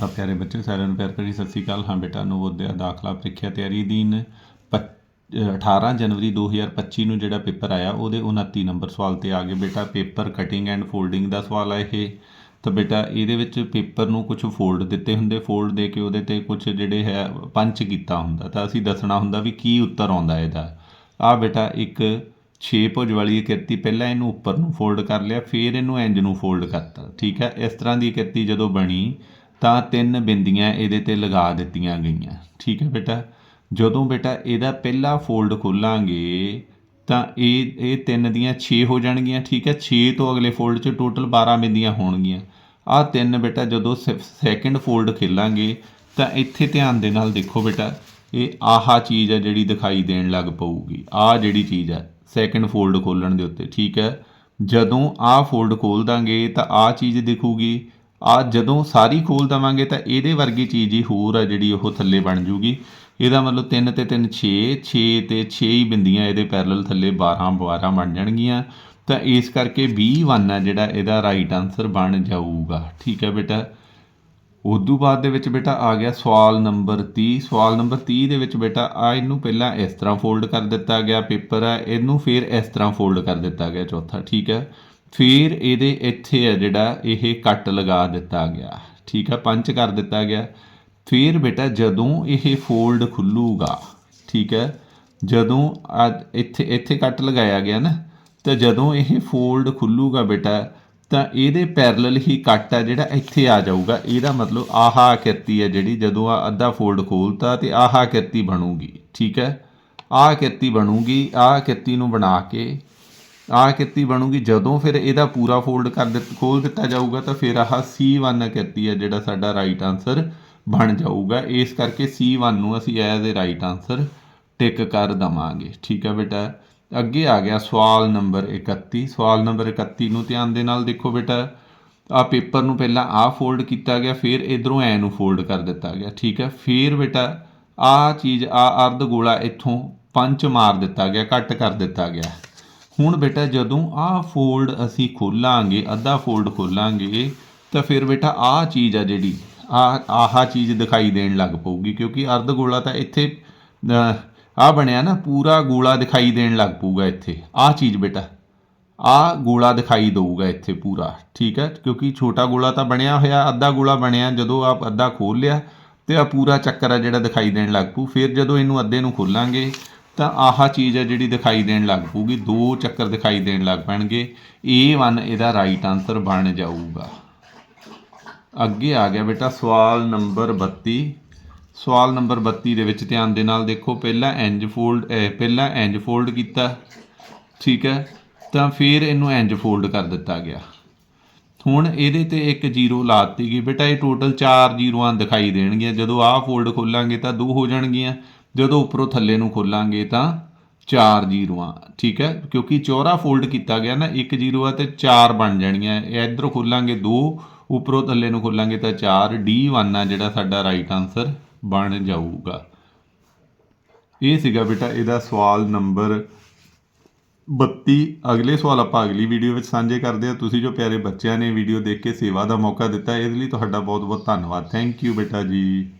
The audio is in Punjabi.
ਤਾਂ ਪਿਆਰੇ ਬੱਚੇ, ਸਾਰਿਆਂ ਨੂੰ ਪਿਆਰ ਭਰੀ ਸਤਿ ਸ੍ਰੀ ਅਕਾਲ। ਹਾਂ ਬੇਟਾ, ਨਵੋਦਿਆ ਦਾਖਲਾ ਪ੍ਰੀਖਿਆ ਤਿਆਰੀ ਦੀਨ 18 ਜਨਵਰੀ 2025 ਨੂੰ ਜਿਹੜਾ ਪੇਪਰ ਆਇਆ, ਉਹਦੇ 29 ਨੰਬਰ ਸਵਾਲ ਤੇ ਆ ਗਏ। ਬੇਟਾ, ਪੇਪਰ ਕਟਿੰਗ ਐਂਡ ਫੋਲਡਿੰਗ ਦਾ ਸਵਾਲ ਹੈ ਇਹ। ਤਾਂ ਬੇਟਾ, ਇਹਦੇ ਵਿੱਚ ਪੇਪਰ ਨੂੰ ਕੁਝ ਫੋਲਡ ਦਿੱਤੇ ਹੁੰਦੇ, ਫੋਲਡ ਦੇ ਕੇ ਉਹਦੇ ਤੇ ਕੁਝ ਜਿਹੜੇ ਹੈ, ਪੰਚ ਕੀਤਾ ਹੁੰਦਾ। ਤਾਂ ਅਸੀਂ ਦੱਸਣਾ ਹੁੰਦਾ ਵੀ ਕੀ ਉੱਤਰ ਆਉਂਦਾ ਇਹਦਾ। ਆ ਬੇਟਾ, ਇੱਕ 6 ਭੁਜ ਵਾਲੀ ਕਿਰਤੀ ਪਹਿਲਾਂ ਇਹਨੂੰ ਉੱਪਰ ਨੂੰ ਫੋਲਡ ਕਰ ਲਿਆ, ਫਿਰ ਇਹਨੂੰ ਇੰਜ ਨੂੰ ਫੋਲਡ ਕਰਤਾ। ਠੀਕ ਹੈ? ਇਸ ਤਰ੍ਹਾਂ ਦੀ ਕਿਰਤੀ ਜਦੋਂ ਬਣੀ ਤਾਂ ਤਿੰਨ ਬਿੰਦੀਆਂ ਇਹਦੇ ਤੇ ਲਗਾ ਦਿੱਤੀਆਂ ਗਈਆਂ। ਠੀਕ ਹੈ ਬੇਟਾ? ਜਦੋਂ ਬੇਟਾ ਇਹਦਾ ਪਹਿਲਾ ਫੋਲਡ ਖੋਲਾਂਗੇ, ਤਾਂ ਇਹ ਇਹ ਤਿੰਨ ਦੀਆਂ 6 ਹੋ ਜਾਣਗੀਆਂ। ਠੀਕ ਹੈ? 6 ਤੋਂ ਅਗਲੇ ਫੋਲਡ 'ਚ ਟੋਟਲ 12 ਬਿੰਦੀਆਂ ਹੋਣਗੀਆਂ। ਆਹ ਤਿੰਨ ਬੇਟਾ ਜਦੋਂ ਸੈਕਿੰਡ ਫੋਲਡ ਖੇਲਾਂਗੇ, ਤਾਂ ਇੱਥੇ ਧਿਆਨ ਦੇ ਨਾਲ ਦੇਖੋ ਬੇਟਾ, ਇਹ ਆਹਾ ਚੀਜ਼ ਹੈ ਜਿਹੜੀ ਦਿਖਾਈ ਦੇਣ ਲੱਗ ਪਊਗੀ। ਆਹ ਜਿਹੜੀ ਚੀਜ਼ ਹੈ ਸੈਕਿੰਡ ਫੋਲਡ ਖੋਲਣ ਦੇ ਉੱਤੇ। ਠੀਕ ਹੈ? ਜਦੋਂ ਆਹ ਫੋਲਡ ਖੋਲ ਦਾਂਗੇ, ਤਾਂ ਆਹ ਚੀਜ਼ ਦਿਖੂਗੀ। ਆ ਜਦੋਂ ਸਾਰੀ ਖੋਲ ਦਵਾਂਗੇ ਤਾਂ ਇਹਦੇ ਵਰਗੀ ਚੀਜ਼ ਹੀ ਹੋਰ ਆ ਜਿਹੜੀ ਉਹ ਥੱਲੇ ਬਣ ਜੂਗੀ। ਇਹਦਾ ਮਤਲਬ 3 ਤੇ 3 6 6 ਤੇ 6 ਹੀ ਬਿੰਦੀਆਂ ਇਹਦੇ ਪੈਰਲਲ ਥੱਲੇ 12 12 ਬਣ ਜਾਣਗੀਆਂ। ਤਾਂ ਇਸ ਕਰਕੇ 21 ਆ ਜਿਹੜਾ ਇਹਦਾ ਰਾਈਟ ਆਨਸਰ ਬਣ ਜਾਊਗਾ। ਠੀਕ ਹੈ ਬੇਟਾ? ਉਦੋਂ ਬਾਅਦ ਦੇ ਵਿੱਚ ਬੇਟਾ ਆ ਗਿਆ ਸਵਾਲ ਨੰਬਰ 30 ਸਵਾਲ ਨੰਬਰ 30 ਦੇ ਵਿੱਚ ਬੇਟਾ ਆ ਇਹਨੂੰ ਪਹਿਲਾਂ ਇਸ ਤਰ੍ਹਾਂ ਫੋਲਡ ਕਰ ਦਿੱਤਾ ਗਿਆ ਪੇਪਰ ਆ। ਇਹਨੂੰ ਫਿਰ ਇਸ ਤਰ੍ਹਾਂ ਫੋਲਡ ਕਰ ਦਿੱਤਾ ਗਿਆ ਚੌਥਾ। ਠੀਕ ਹੈ ਫਿਰ ਇਹਦੇ ਇੱਥੇ ਹੈ ਜਿਹੜਾ ਇਹ ਕੱਟ ਲਗਾ ਦਿੱਤਾ ਗਿਆ। ਠੀਕ ਹੈ ਪੰਚ ਕਰ ਦਿੱਤਾ ਗਿਆ। ਫਿਰ ਬੇਟਾ ਜਦੋਂ ਇਹ ਫੋਲਡ ਖੁੱਲੂਗਾ, ਠੀਕ ਹੈ ਜਦੋਂ ਆ ਇੱਥੇ ਇੱਥੇ ਕੱਟ ਲਗਾਇਆ ਗਿਆ ਨਾ, ਤਾਂ ਜਦੋਂ ਇਹ ਫੋਲਡ ਖੁੱਲੂਗਾ ਬੇਟਾ, ਤਾਂ ਇਹਦੇ ਪੈਰਲਲ ਹੀ ਕੱਟ ਆ ਜਿਹੜਾ ਇੱਥੇ ਆ ਜਾਊਗਾ। ਇਹਦਾ ਮਤਲਬ ਆਹਾ ਕਿਰਤੀ ਹੈ ਜਿਹੜੀ ਜਦੋਂ ਆ ਅੱਧਾ ਫੋਲਡ ਖੋਲਤਾ ਤੇ ਆਹਾ ਕਿਰਤੀ ਬਣੂਗੀ, ਠੀਕ ਹੈ ਆਹ ਕਿਰਤੀ ਬਣੂਗੀ, ਆਹ ਕਿਰਤੀ ਨੂੰ ਬਣਾ ਕੇ ਆਹ ਕਿਰਤੀ ਬਣੂਗੀ, ਜਦੋਂ ਫਿਰ ਇਹਦਾ ਪੂਰਾ ਫੋਲਡ ਕਰ ਦਿੱਤਾ, ਖੋਲ ਦਿੱਤਾ ਜਾਊਗਾ, ਤਾਂ ਫਿਰ ਆਹ C1 ਕਿਰਤੀ ਹੈ ਜਿਹੜਾ ਸਾਡਾ ਰਾਈਟ ਆਨਸਰ ਬਣ ਜਾਊਗਾ। ਇਸ ਕਰਕੇ C1 ਨੂੰ ਅਸੀਂ as a right answer tick ਕਰ ਦਵਾਂਗੇ। ਠੀਕ ਹੈ ਬੇਟਾ? ਅੱਗੇ ਆ ਗਿਆ ਸਵਾਲ ਨੰਬਰ 31 ਸਵਾਲ ਨੰਬਰ 31 ਨੂੰ ਧਿਆਨ ਦੇ ਨਾਲ ਦੇਖੋ ਬੇਟਾ। ਆ ਪੇਪਰ ਨੂੰ ਪਹਿਲਾਂ ਆ ਫੋਲਡ ਕੀਤਾ ਗਿਆ, ਫਿਰ ਇਧਰੋਂ ਐ ਨੂੰ ਫੋਲਡ ਕਰ ਦਿੱਤਾ ਗਿਆ। ਠੀਕ ਹੈ? ਫਿਰ ਬੇਟਾ ਆ ਚੀਜ਼ ਆ ਅਰਧ ਗੋਲਾ ਇੱਥੋਂ ਪੰਚ ਮਾਰ ਦਿੱਤਾ ਗਿਆ, ਕੱਟ ਕਰ ਦਿੱਤਾ ਗਿਆ। ਹੁਣ ਬੇਟਾ ਜਦੋਂ ਆਹ ਫੋਲਡ ਅਸੀਂ ਖੋਲਾਂਗੇ, ਅੱਧਾ ਫੋਲਡ ਖੋਲਾਂਗੇ, ਤਾਂ ਫਿਰ ਬੇਟਾ ਆਹ ਚੀਜ਼ ਆ ਜਿਹੜੀ ਆ ਆਹ ਚੀਜ਼ ਦਿਖਾਈ ਦੇਣ ਲੱਗ ਪਊਗੀ, ਕਿਉਂਕਿ ਅਰਧ ਗੋਲਾ ਤਾਂ ਇੱਥੇ ਆ ਬਣਿਆ ਨਾ, ਪੂਰਾ ਗੋਲਾ ਦਿਖਾਈ ਦੇਣ ਲੱਗ ਪਊਗਾ ਇੱਥੇ, ਆਹ ਚੀਜ਼ ਬੇਟਾ ਆ ਗੋਲਾ ਦਿਖਾਈ ਦੇਊਗਾ ਇੱਥੇ ਪੂਰਾ, ਠੀਕ ਹੈ, ਕਿਉਂਕਿ ਛੋਟਾ ਗੋਲਾ ਤਾਂ ਬਣਿਆ ਹੋਇਆ, ਅੱਧਾ ਗੋਲਾ ਬਣਿਆ, ਜਦੋਂ ਆਪ ਅੱਧਾ ਖੋਲ ਲਿਆ, ਤੇ ਆ ਪੂਰਾ ਚੱਕਰ ਆ ਜਿਹੜਾ ਦਿਖਾਈ ਦੇਣ ਲੱਗ ਪਊ, ਫਿਰ ਜਦੋਂ ਇਹਨੂੰ ਅੱਧੇ ਨੂੰ ਖੋਲਾਂਗੇ ਤਾਂ ਆਹ ਚੀਜ਼ ਹੈ ਜਿਹੜੀ ਦਿਖਾਈ ਦੇਣ ਲੱਗ ਪਊਗੀ। ਦੋ ਚੱਕਰ ਦਿਖਾਈ ਦੇਣ ਲੱਗ ਪੈਣਗੇ। A1 ਇਹਦਾ ਰਾਈਟ ਆਨਸਰ ਬਣ ਜਾਊਗਾ। ਅੱਗੇ ਆ ਗਿਆ ਬੇਟਾ ਸਵਾਲ ਨੰਬਰ 32 ਸਵਾਲ ਨੰਬਰ 32 ਦੇ ਵਿੱਚ ਧਿਆਨ ਦੇ ਨਾਲ ਦੇਖੋ, ਪਹਿਲਾਂ ਇੰਜ ਫੋਲਡ ਪਹਿਲਾਂ ਇੰਜ ਫੋਲਡ ਕੀਤਾ। ਠੀਕ ਹੈ? ਤਾਂ ਫਿਰ ਇਹਨੂੰ ਇੰਜ ਫੋਲਡ ਕਰ ਦਿੱਤਾ ਗਿਆ। ਹੁਣ ਇਹਦੇ ਤੇ ਇੱਕ ਜ਼ੀਰੋ ਲਾ ਦਿੱਤੀ ਗਈ। ਬੇਟਾ ਇਹ ਟੋਟਲ 4 ਜ਼ੀਰੋਆਂ ਦਿਖਾਈ ਦੇਣਗੀਆਂ। ਜਦੋਂ ਆਹ ਫੋਲਡ ਖੋਲਾਂਗੇ ਤਾਂ ਦੋ ਹੋ ਜਾਣਗੀਆਂ। ਜਦੋਂ ਉੱਪਰੋਂ ਥੱਲੇ ਨੂੰ ਖੋਲਾਂਗੇ ਤਾਂ ਚਾਰ ਜ਼ੀਰੋਆਂ, ਠੀਕ ਹੈ? ਕਿਉਂਕਿ ਚੌਰਾ ਫੋਲਡ ਕੀਤਾ ਗਿਆ ਨਾ, ਇੱਕ ਜ਼ੀਰੋ ਆ ਤੇ ਚਾਰ ਬਣ ਜਾਣੀਆਂ। ਇਹ ਇਧਰੋਂ ਖੋਲਾਂਗੇ ਦੋ, ਉੱਪਰੋਂ ਥੱਲੇ ਨੂੰ ਖੋਲਾਂਗੇ ਤਾਂ 4 D1 ਆ ਜਿਹੜਾ ਸਾਡਾ ਰਾਈਟ ਆਨਸਰ ਬਣ ਜਾਊਗਾ। ਇਹ ਸੀਗਾ ਬੇਟਾ ਇਹਦਾ ਸਵਾਲ ਨੰਬਰ 32 ਅਗਲੇ ਸਵਾਲ ਆਪਾਂ ਅਗਲੀ ਵੀਡੀਓ ਵਿੱਚ ਸਾਂਝੇ ਕਰਦੇ ਹਾਂ। ਤੁਸੀਂ ਜੋ ਪਿਆਰੇ ਬੱਚਿਆਂ ਨੇ ਵੀਡੀਓ ਦੇਖ ਕੇ ਸੇਵਾ ਦਾ ਮੌਕਾ ਦਿੱਤਾ, ਇਹਦੇ ਲਈ ਤੁਹਾਡਾ ਬਹੁਤ ਬਹੁਤ ਧੰਨਵਾਦ। ਥੈਂਕ ਯੂ ਬੇਟਾ ਜੀ।